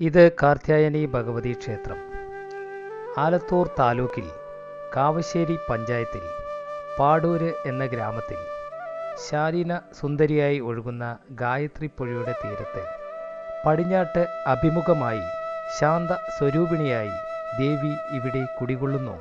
ഇത് കാർത്യായനി ഭഗവതി ക്ഷേത്രം. ആലത്തൂർ താലൂക്കിൽ കാവശ്ശേരി പഞ്ചായത്തിൽ പാടൂര് എന്ന ഗ്രാമത്തിൽ ശാലീന സുന്ദരിയായി ഒഴുകുന്ന ഗായത്രി പുഴയുടെ തീരത്ത് പടിഞ്ഞാട്ട് അഭിമുഖമായി ശാന്ത സ്വരൂപിണിയായി ദേവി ഇവിടെ കുടികൊള്ളുന്നു.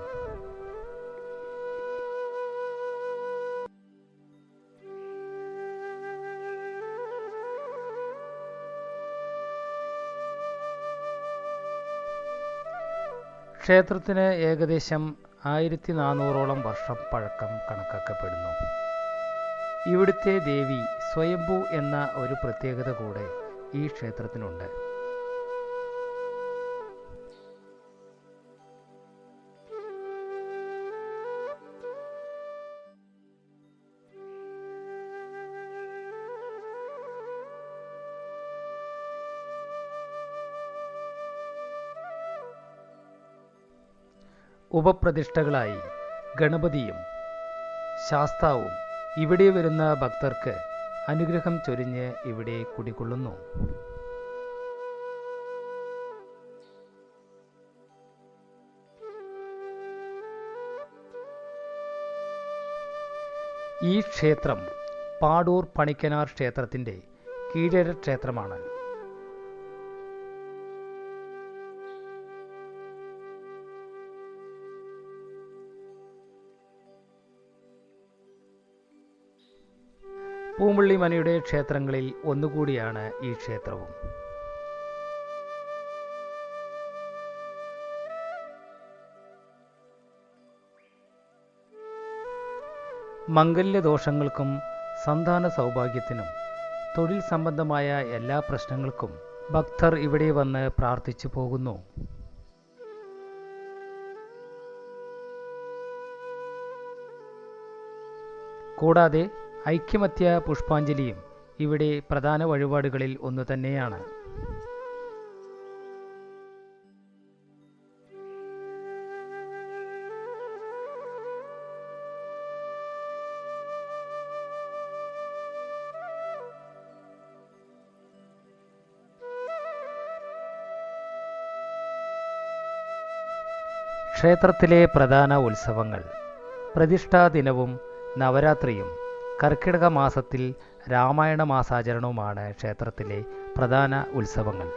ക്ഷേത്രത്തിന് ഏകദേശം ആയിരത്തി നാനൂറോളം വർഷം പഴക്കം കണക്കാക്കപ്പെടുന്നു. ഇവിടുത്തെ ദേവി സ്വയംഭൂ എന്ന ഒരു പ്രത്യേകത കൂടെ ഈ ക്ഷേത്രത്തിനുണ്ട്. ഉപപ്രതിഷ്ഠകളായി ഗണപതിയും ശാസ്താവും ഇവിടെ വരുന്ന ഭക്തർക്ക് അനുഗ്രഹം ചൊരിഞ്ഞ് ഇവിടെ കുടികൊള്ളുന്നു. ഈ ക്ഷേത്രം പാടൂർ പണിക്കനാർ ക്ഷേത്രത്തിന്റെ കീഴര ക്ഷേത്രമാണ്. പൂമ്പള്ളി മനയുടെ ക്ഷേത്രങ്ങളിൽ ഒന്നുകൂടിയാണ് ഈ ക്ഷേത്രവും. മംഗല്യ ദോഷങ്ങൾക്കും സന്താന സൗഭാഗ്യത്തിനും തൊഴിൽ സംബന്ധമായ എല്ലാ പ്രശ്നങ്ങൾക്കും ഭക്തർ ഇവിടെ വന്ന് പ്രാർത്ഥിച്ചു പോകുന്നു. കൂടാതെ ഐക്യമത്യ പുഷ്പാഞ്ജലിയും ഇവിടെ പ്രധാന വഴിപാടുകളിൽ ഒന്നു തന്നെയാണ്. ക്ഷേത്രത്തിലെ പ്രധാന ഉത്സവങ്ങൾ പ്രതിഷ്ഠാ ദിനവും നവരാത്രിയും കർക്കിടക മാസത്തിൽ രാമായണ മാസാചരണവുമാണ് ക്ഷേത്രത്തിലെ പ്രധാന ഉത്സവങ്ങൾ.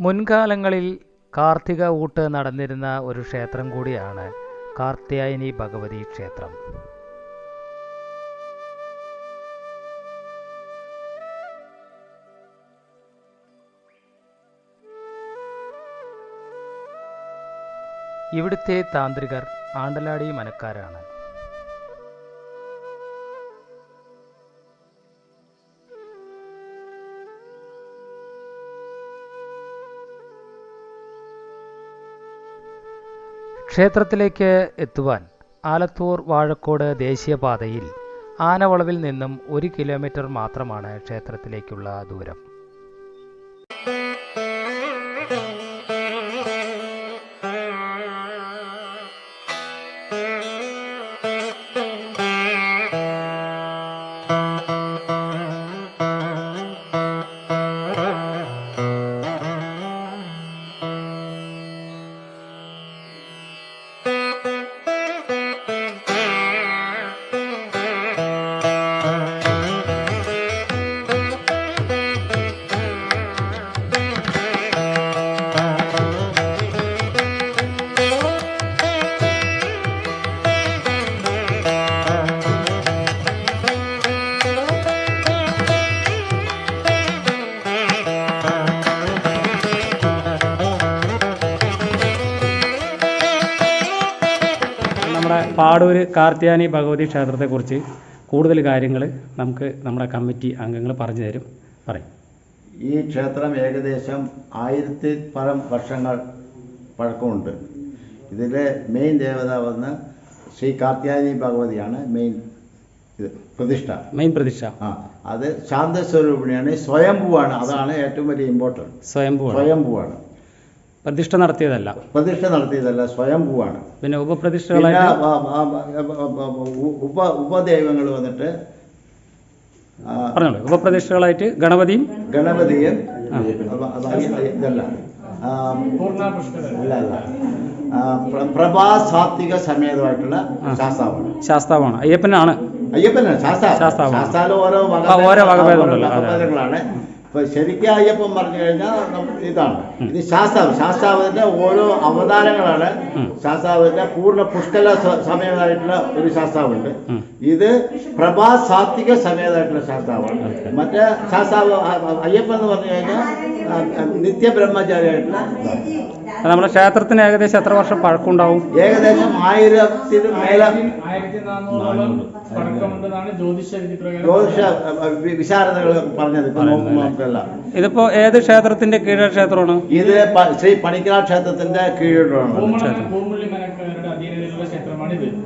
മുൻകാലങ്ങളിൽ കാർത്തിക ഊട്ട് നടന്നിരുന്ന ഒരു ക്ഷേത്രം കൂടിയാണ് കാർത്യായനി ഭഗവതി ക്ഷേത്രം. ഇവിടുത്തെ താന്ത്രികർ ആണ്ടലാടി മനക്കാരാണ്. ക്ഷേത്രത്തിലേക്ക് എത്തുവാൻ ആലത്തൂർ വാഴക്കോട് ദേശീയപാതയിൽ ആനവളവിൽ നിന്നും ഒരു കിലോമീറ്റർ മാത്രമാണ് ക്ഷേത്രത്തിലേക്കുള്ള ദൂരം. നമ്മുടെ പാടൂര് കാർത്യാനി ഭഗവതി ക്ഷേത്രത്തെക്കുറിച്ച് കൂടുതൽ കാര്യങ്ങൾ നമുക്ക് നമ്മുടെ കമ്മിറ്റി അംഗങ്ങൾ പറഞ്ഞു തരും. പറയും. ഈ ക്ഷേത്രം ഏകദേശം ആയിരത്തി പരം വർഷങ്ങൾ പഴക്കമുണ്ട്. ഇതിലെ മെയിൻ ദേവത വന്ന് ശ്രീ കാർത്യാനി ഭഗവതിയാണ് മെയിൻ ഇത് പ്രതിഷ്ഠ. മെയിൻ പ്രതിഷ്ഠ. ആ അത് ശാന്തസ്വരൂപിണിയാണ് സ്വയംഭൂവാണ് അതാണ് ഏറ്റവും വലിയ ഇമ്പോർട്ടന്റ് സ്വയംഭൂ സ്വയംഭൂവാണ്. പ്രതിഷ്ഠ നടത്തിയതല്ല. പ്രതിഷ്ഠ നടത്തിയതല്ല സ്വയംഭൂവാണ് പിന്നെ പിന്നെ ഉപപ്രതിഷ്ഠകളായിട്ട് ആ, ഉപ ഉപദൈവങ്ങൾ വന്നിട്ട് പറഞ്ഞോളൂ ഉപപ്രതിഷ്ഠകളായിട്ട് ഗണപതിയും ഗണപതിയും ഇതല്ല. അല്ല അല്ല. പ്രഭാസാത്വിക സമേതമായിട്ടുള്ള ശാസ്താവാണ്. ശാസ്താവാണ്. അയ്യപ്പനാണ്. അയ്യപ്പനാണ് ശാസ്താവ് ശാസ്താവ് ഓരോ ഓരോ വകഭേദങ്ങളാണ്. ഇപ്പൊ ശരിക്കും അയ്യപ്പൻ പറഞ്ഞു കഴിഞ്ഞാൽ ഇതാണ്. ഇത് ശാസ്താവ് ശാസ്താവിന്റെ ഓരോ അവതാരങ്ങളാണ് ശാസ്താവിന്റെ പൂർണ പുഷ്കല സമേതമായിട്ടുള്ള ഒരു ശാസ്താവുണ്ട്. ഇത് പ്രഭാ സാത്വിക സമേതമായിട്ടുള്ള ശാസ്താവാണ്. മറ്റേ ശാസ്താവ് അയ്യപ്പൻ എന്ന് പറഞ്ഞു കഴിഞ്ഞാൽ നിത്യബ്രഹ്മചാരിയായിട്ടുള്ള നമ്മുടെ ക്ഷേത്രത്തിന് ഏകദേശം എത്ര വർഷം പഴക്കമുണ്ടാവും? ഏകദേശം ആയിരത്തിന് മേലെ. ആയിരത്തി നാനൂറോളം പഴക്കമുണ്ടെന്നാണ് ജ്യോതിഷ ജ്യോതിഷ വിശാരദകൾ പറഞ്ഞത്. ഇതിപ്പോ ഏത് ക്ഷേത്രത്തിന്റെ കീഴ ക്ഷേത്രമാണ്? ഇത് ശ്രീ പണിക്കര ക്ഷേത്രത്തിന്റെ കീഴിലാണ് മനക്കാരുടെ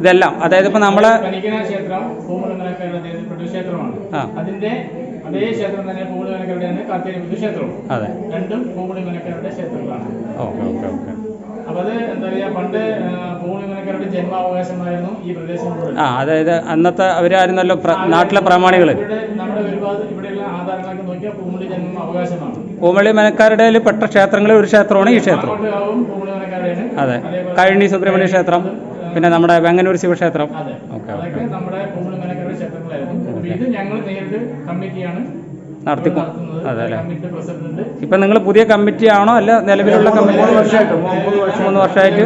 ഇതെല്ലാം അതായത് ഇപ്പൊ നമ്മളെ ക്ഷേത്രം മനക്കാരുടെ ക്ഷേത്രമാണ്. അതിന്റെ അതേ ക്ഷേത്രം തന്നെ പൂമുള്ളി മനക്കാരുടെയാണ് കാർത്തിക ക്ഷേത്രവും. അതെ. രണ്ടും പൂമുളി മനക്കാരുടെ ക്ഷേത്രങ്ങളാണ് ഓക്കെ ഓക്കെ ഓക്കെ അപ്പൊ അത് എന്താ പറയാ പണ്ട് ജന്മാവകാശമായിരുന്നു ഈ പ്രദേശം ആ അതായത് അന്നത്തെ അവരായിരുന്നല്ലോ നാട്ടിലെ പ്രമാണികൾ നമ്മുടെ ഒരുപാട് ഇവിടെയുള്ള ആധാരങ്ങളൊക്കെ നോക്കിയാൽ പൂമുള്ളി ജന്മം അവകാശമാണ് പൂമള്ളി മനക്കാരുടെ പെട്ട ക്ഷേത്രങ്ങളിൽ ഒരു ക്ഷേത്രമാണ് ഈ ക്ഷേത്രം. അതെ. കഴിഞ്ഞി സുബ്രഹ്മണ്യ ക്ഷേത്രം പിന്നെ നമ്മുടെ വെങ്ങനൂർ ശിവക്ഷേത്രം. Okay okay. നമ്മുടെ പൂമുള്ളി മനക്കാരുടെ ക്ഷേത്രങ്ങളായിരുന്നു. ഇത് ഞങ്ങൾ നേരിട്ട് കമ്മിറ്റിയാണ് നടത്തിക്കോ. നടത്തുന്നത്. അതെ അല്ലേ? കമ്മിറ്റി ഇപ്പൊ നിങ്ങൾ പുതിയ കമ്മിറ്റി ആണോ അല്ല നിലവിലുള്ള കമ്മിറ്റി? മൂന്ന് വർഷമായിട്ട്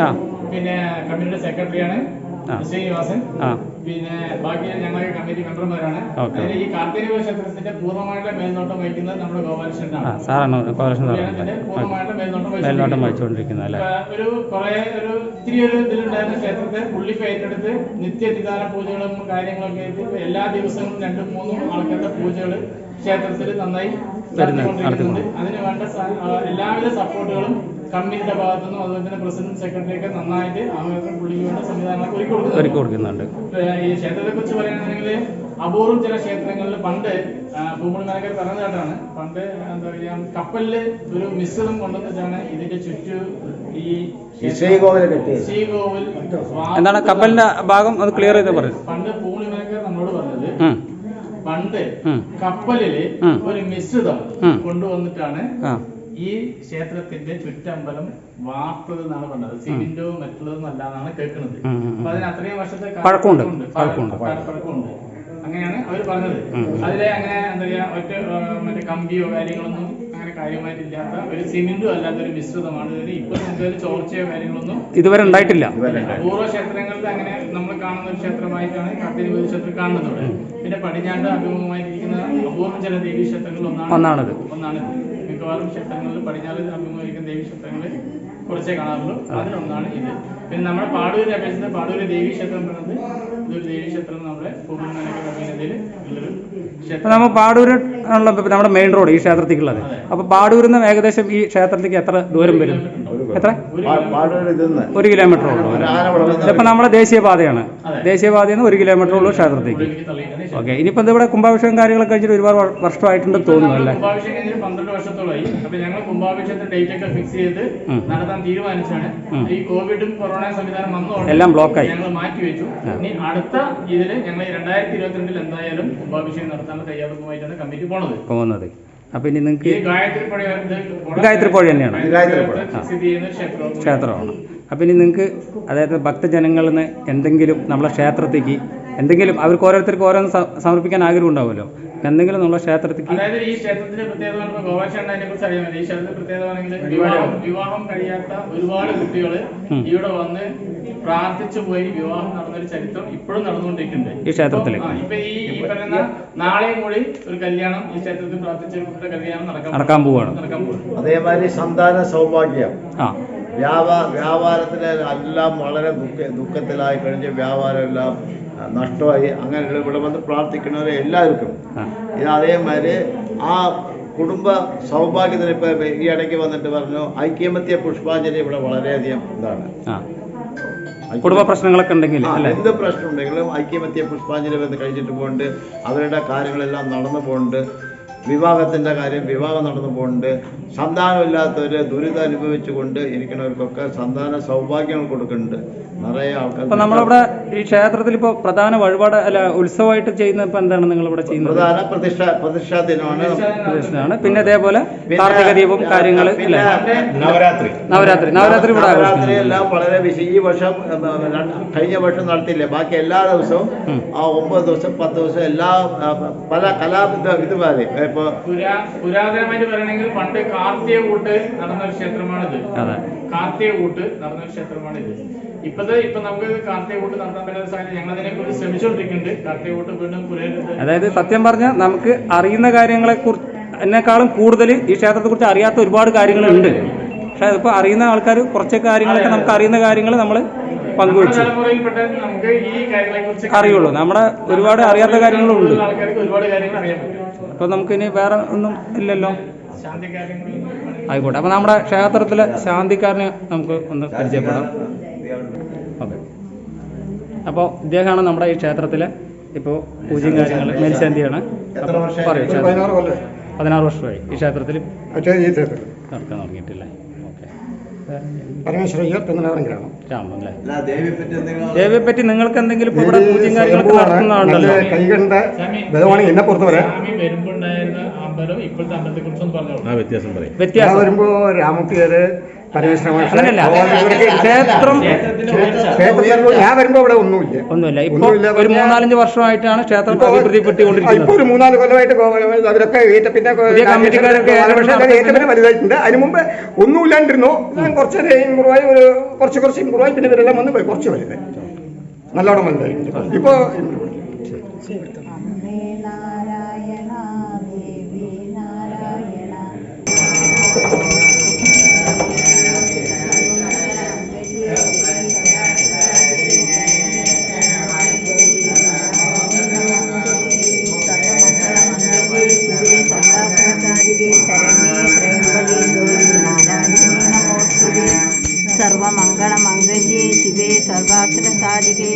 ആ. പിന്നെ കമ്മിറ്റിയുടെ സെക്രട്ടറിയാണ്. ശ്രീനിവാസൻ. ആ. പിന്നെ ബാക്കി ഞങ്ങളുടെ കമ്മിറ്റി മെമ്പർമാരാണ്. ഈ കാർത്തിക ക്ഷേത്രത്തിന്റെ പൂർണമായിട്ടുള്ള മേൽനോട്ടം വഹിക്കുന്നത് നമ്മുടെ ഗോപാലകൃഷ്ണൻ ഗോപാലകൃഷ്ണനാണ് സാറാണ് പൂർണമായിട്ടുള്ള മേൽനോട്ടം മേൽനോട്ടം വഹിച്ചുകൊണ്ടിരിക്കുന്നത്. അല്ലേ? ഒരു കുറെ ഒരു ഇത്തിരി ഒരു ഇതിലുണ്ടായിരുന്ന ക്ഷേത്രത്തെ പുള്ളി ഏറ്റെടുത്ത് നിത്യനിദാന പൂജകളും കാര്യങ്ങളൊക്കെ ആയിട്ട് എല്ലാ ദിവസവും രണ്ടും മൂന്നും ആൾക്കാരുടെ പൂജകൾ ക്ഷേത്രത്തിൽ നന്നായി നടത്തിക്കൊണ്ടിരിക്കുന്നുണ്ട്. അതിന് വേണ്ട എല്ലാവിധ സപ്പോർട്ടുകളും കമ്മിറ്റിയുടെ ഭാഗത്തുനിന്നും അതുപോലെ തന്നെ പ്രസിഡന്റ് സെക്രട്ടറി ഒക്കെ നന്നായിട്ട് അങ്ങനെ പുള്ളിക്ക് വേണ്ട സംവിധാനങ്ങളൊക്കെ ഒരുക്കി ഒരുക്കി കൊടുക്കുന്നുണ്ട് ഈ ക്ഷേത്രത്തെ കുറിച്ച് പറയുകയാണെങ്കിൽ അപൂർവം ചില ക്ഷേത്രങ്ങളിൽ പണ്ട് ഭൂമി നായകർ പറഞ്ഞതായിട്ടാണ് പണ്ട് എന്താ പറയാ കപ്പലിൽ ഒരു മിശ്രിതം കൊണ്ടുവന്നിട്ടാണ് ഇതിന്റെ ചുറ്റു ഈ ശ്രീകോവിൽ എന്താണ് കപ്പലിന്റെ ഭാഗം? അത് ക്ലിയർ ചെയ്ത് പറഞ്ഞു പണ്ട് ഭൂമി നായകർ നമ്മളോട് പറഞ്ഞത് പണ്ട്. കപ്പലിൽ ഒരു മിശ്രിതം കൊണ്ടുവന്നിട്ടാണ് ഈ ക്ഷേത്രത്തിന്റെ ചുറ്റമ്പലം വാർത്തത് എന്നാണ് പറഞ്ഞത്. സിമെന്റോ മറ്റുള്ളതും അല്ല എന്നാണ് കേൾക്കുന്നത്. അപ്പൊ അതിന് അത്രയും വർഷത്തെ പഴക്കമുണ്ട്. പഴക്കമുണ്ട്. അങ്ങനെയാണ് അവർ പറഞ്ഞത്. അതിലെ അങ്ങനെ എന്താ പറയാ ഒറ്റ മറ്റേ കമ്പിയോ കാര്യങ്ങളൊന്നും അങ്ങനെ കാര്യമായിട്ടില്ലാത്ത ഒരു സിമെന്റും അല്ലാത്ത ഒരു മിശ്രിതമാണ്. ഇതിന് ഇപ്പൊ നമുക്ക് ചോർച്ചയോ കാര്യങ്ങളൊന്നും ഇതുവരെ ഉണ്ടായിട്ടില്ല. പൂർവ ക്ഷേത്രങ്ങളിൽ അങ്ങനെ നമ്മൾ കാണുന്ന ഒരു ക്ഷേത്രമായിട്ടാണ് കാത്തിരിപ്പൂർ ക്ഷേത്രം കാണുന്നത്. പിന്നെ പടിഞ്ഞാണ്ട് അഭിമുഖമായിരിക്കുന്ന അപൂർവം ചില ദേവീ ക്ഷേത്രങ്ങളിൽ ഒന്നാണ് ഒന്നാണിത്. ഒന്നാണിത്. മിക്കവാറും ക്ഷേത്രങ്ങളിൽ പടിഞ്ഞാറ് അഭിമുഖീകരിക്കുന്ന ദേവി ക്ഷേത്രങ്ങളിൽ കുറച്ചേ കാണാറുള്ളൂ. അതിലൊന്നാണ് ഇത്. പിന്നെ നമ്മുടെ പാടൂരിനെ അപേക്ഷിച്ച് പാടൂര് ദേവി ക്ഷേത്രം പറയുന്നത് ഇതൊരു ദേവീ ക്ഷേത്രം നമ്മുടെ ക്ഷേത്രം. നമ്മൾ പാടൂര് ആണല്ലോ ഇപ്പൊ നമ്മുടെ മെയിൻ റോഡ് ഈ ക്ഷേത്രത്തിലേക്കുള്ളത് അപ്പൊ പാടൂരിൽ നിന്ന് ഏകദേശം ഈ ക്ഷേത്രത്തിലേക്ക് എത്ര ദൂരം വരും? എത്ര? പാടൂർ ഇതിന്ന്. ഒരു കിലോമീറ്റർ ഉള്ളൂ. ഇപ്പൊ നമ്മുടെ ദേശീയപാതയാണ്. ദേശീയപാതയിൽ നിന്ന് ഒരു കിലോമീറ്റർ ഉള്ളൂ ക്ഷേത്രത്തിലേക്ക്. ഓക്കെ. ഇനിയിപ്പോ ഇത് ഇവിടെ കുംഭാഭിഷേകം കാര്യങ്ങളൊക്കെ കഴിഞ്ഞിട്ട് ഒരുപാട് വർഷമായിട്ടുണ്ട് വർഷമായിട്ടുണ്ടെന്ന് തോന്നുന്നു അല്ലേ? പന്ത്രണ്ട് വർഷത്തോളമായി. അപ്പൊ ഞങ്ങൾ കുംഭാഭിഷേകത്തിന്റെ ഡേറ്റ് ഒക്കെ ഫിക്സ് ചെയ്ത്. നടത്താൻ തീരുമാനിച്ചാണ്. ഈ കോവിഡും കൊറോണ സംവിധാനം വന്നതോടെ എല്ലാം ബ്ലോക്കായി. ഞങ്ങൾ മാറ്റി വെച്ചു. ഇനി അടുത്ത ഇതിൽ ഞങ്ങൾ രണ്ടായിരത്തി ഇരുപത്തിരണ്ടിൽ എന്തായാലും കുംഭാഭിഷേകം നടത്താനുള്ള തയ്യാറെടുപ്പുമായിട്ടാണ് കമ്മിറ്റി പോണത്. പോകുന്നത്. അപ്പൊ ഇനി നിങ്ങൾക്ക് ഈ ഗായത്രി പുഴ തന്നെയാണ്. ക്ഷേത്രമാണ്. അപ്പം ഇനി നിങ്ങൾക്ക് അതായത് ഭക്തജനങ്ങളിൽ നിന്ന് എന്തെങ്കിലും നമ്മളെ ക്ഷേത്രത്തേക്ക് എന്തെങ്കിലും അവർക്ക് ഓരോരുത്തർക്ക് ഓരോന്ന് സമർപ്പിക്കാൻ ആഗ്രഹം ഉണ്ടാവുമല്ലോ. എന്തെങ്കിലും നമ്മളെ ക്ഷേത്രത്തേക്ക് അതായത് ഈ ക്ഷേത്രത്തിന്റെ പ്രത്യേകത കുറിച്ച് ഈ ക്ഷേത്രത്തിന്റെ പ്രത്യേകത വിവാഹം. വിവാഹം കഴിയാത്ത ഒരുപാട് കുട്ടികൾ ഇവിടെ വന്ന് പ്രാർത്ഥിച്ചു പോയി വിവാഹം നടന്നൊരു ചരിത്രം ഇപ്പോഴും നടന്നുകൊണ്ടിരിക്കുന്നുണ്ട്. ഈ ക്ഷേത്രത്തിൽ ഇപ്പൊ- ഈ ഈ പറയുന്ന നാളെയും കൂടി ഒരു കല്യാണം ഈ ക്ഷേത്രത്തിൽ പ്രാർത്ഥിച്ച കുട്ടിയുടെ കല്യാണം നടക്കാൻ പോവാണ്. നടക്കാൻ പോവാണ് അതേമാതിരി സന്താന സൗഭാഗ്യം. ആ. വ്യാപാ വ്യാപാരത്തിന് എല്ലാം വളരെ ദുഃഖ ദുഃഖത്തിലായി കഴിഞ്ഞ് വ്യാപാരം എല്ലാം നഷ്ടമായി അങ്ങനെയുള്ള ഇവിടെ വന്ന് പ്രാർത്ഥിക്കുന്നവരെ എല്ലാവർക്കും. ഇത് അതേമാതിരി ആ കുടുംബ സൗഭാഗ്യത്തിന് ഇപ്പം ഈ ഇടയ്ക്ക് വന്നിട്ട് പറഞ്ഞു ഐക്യമത്യ പുഷ്പാഞ്ജലി ഇവിടെ വളരെയധികം ഇതാണ്. കുടുംബ പ്രശ്നങ്ങളൊക്കെ ഉണ്ടെങ്കിൽ എന്ത് പ്രശ്നം ഉണ്ടെങ്കിലും ഐക്യമത്യ പുഷ്പാഞ്ജലി വന്ന് കഴിച്ചിട്ട് പോകുന്നുണ്ട് അവരുടെ കാര്യങ്ങളെല്ലാം നടന്നു പോകുന്നുണ്ട് വിവാഹത്തിന്റെ കാര്യം വിവാഹം നടന്നു പോകുന്നുണ്ട് സന്താനമില്ലാത്തവർ ദുരിതം അനുഭവിച്ചുകൊണ്ട് ഇരിക്കുന്നവർക്കൊക്കെ സന്താന സൗഭാഗ്യങ്ങൾ കൊടുക്കുന്നുണ്ട്. നിറയെ ആൾക്കാർ ഇപ്പം നമ്മളിവിടെ ഈ ക്ഷേത്രത്തിൽ ഇപ്പോൾ പ്രധാന വഴിപാട് അല്ല ഉത്സവമായിട്ട് ചെയ്യുന്ന ഇപ്പൊ എന്താണ് നിങ്ങൾ ഇവിടെ ചെയ്യുന്നത്? പ്രധാന പ്രതിഷ്ഠ പ്രതിഷ്ഠാ ദിനമാണ്. പ്രദക്ഷിണമാണ് പിന്നെ അതേപോലെ പിന്നെ- കാർത്തിക ദീപം കാര്യങ്ങൾ അല്ലേ നവരാത്രി. നവരാത്രി. നവരാത്രി ഇവിടെ നവരാത്രി എല്ലാം വളരെ വിശ ഈ വർഷം കഴിഞ്ഞ വർഷം നടത്തിയില്ല? ബാക്കി എല്ലാ ദിവസവും ആ ഒമ്പത് ദിവസം പത്ത് ദിവസം എല്ലാ പല കലാ ഇത് പുരാതനമായിട്ട് പറയണമെങ്കിൽ പണ്ട് കാർത്തിക കൂട്ട് നടന്ന ഒരു ക്ഷേത്രമാണിത്. അതെ. കാർത്തിക കൂട്ട് നടന്ന ഒരു ക്ഷേത്രമാണിത്. ഇപ്പത് ഇപ്പൊ നമുക്ക് കാർത്തിക കൂട്ട് നടത്താൻ പറ്റാത്ത സാഹചര്യം ഞങ്ങൾ അതിനെ കുറിച്ച് ശ്രമിച്ചുകൊണ്ടിരിക്കുന്നുണ്ട് കാർത്തിക കൂട്ട് വീണ്ടും പുരേ അതായത് സത്യം പറഞ്ഞാൽ നമുക്ക് അറിയുന്ന കാര്യങ്ങളെ കുറിച്ച് എന്നെക്കാളും കൂടുതൽ ഈ ക്ഷേത്രത്തെ കുറിച്ച് അറിയാത്ത ഒരുപാട് കാര്യങ്ങളുണ്ട്. പക്ഷെ അതിപ്പോൾ അറിയുന്ന ആൾക്കാർ കുറച്ച് കാര്യങ്ങളൊക്കെ നമുക്ക് അറിയുന്ന കാര്യങ്ങൾ നമ്മൾ പങ്കുവെച്ചു. അറിയുള്ളൂ. നമ്മുടെ ഒരുപാട് അറിയാത്ത കാര്യങ്ങളും ഉണ്ട്. ആൾക്കാർക്ക് ഒരുപാട് കാര്യങ്ങൾ അറിയാൻ അപ്പോൾ നമുക്കിനി വേറെ ഒന്നും ഇല്ലല്ലോ. ആയിക്കോട്ടെ. അപ്പോൾ നമ്മുടെ ക്ഷേത്രത്തിലെ ശാന്തിക്കാരനെ നമുക്ക് ഒന്ന് പരിചയപ്പെടാം. ഓക്കെ. അപ്പോൾ ഇദ്ദേഹമാണ് നമ്മുടെ ഈ ക്ഷേത്രത്തിലെ ഇപ്പോൾ പൂജയും കാര്യങ്ങൾ മേൽശാന്തിയാണ്. അപ്പോൾ? പറയൂ പതിനാറ് വർഷമായി ഈ ക്ഷേത്രത്തിൽ. നടക്കാൻ തുടങ്ങിയിട്ടില്ല? ഓക്കെ പരമേശ്വരയ്യർ തെങ്ങനാറം ഗ്രാമം ദേവിയെ പറ്റി എന്തെങ്കിലും ദേവിയെ പറ്റി നിങ്ങൾക്ക് എന്തെങ്കിലും ഇവിടെ പൂജയും കാര്യങ്ങളൊക്കെ. നടത്തുന്നതാണല്ലോ കൈകണ്ട ബലമാണ് എന്നെ പുറത്ത് പറയാം പറഞ്ഞോളൂ. ഞാൻ വ്യത്യാസം. വരുമ്പോ രാമത്തിയര് ക്ഷേത്രം ഞാൻ വരുമ്പോ ഇവിടെ ഒന്നുമില്ല. ഒന്നുമില്ല. ഇപ്പൊ ഒരു മൂന്നാലഞ്ച് വർഷമായിട്ടാണ് ക്ഷേത്രം അഭിവൃദ്ധിപ്പെട്ടുകൊണ്ടിരിക്കുന്നത് ഇപ്പൊ ഒരു മൂന്നാൽ കൊല്ലമായിട്ട് അവരൊക്കെ പിന്നെ കമ്മിറ്റിക്കാരൊക്കെ പക്ഷേ ഏകദേശം ഏറ്റ പിന്നെ വലുതായിട്ടുണ്ട്. അതിന് മുമ്പ് ഒന്നുമില്ലാണ്ടിരുന്നു. ഞാൻ കുറച്ച് ഇമ്പ്രൂവ് ആയി ഒരു കുറച്ച് കുറച്ച് ഇമ്പ്രൂവ് ആയി പിന്നെ ഇവരെല്ലാം വന്ന് കുറച്ച് വലുതായി. നല്ലോണം വലുതായി. ഇപ്പൊ സർവാത്ര സാധികേ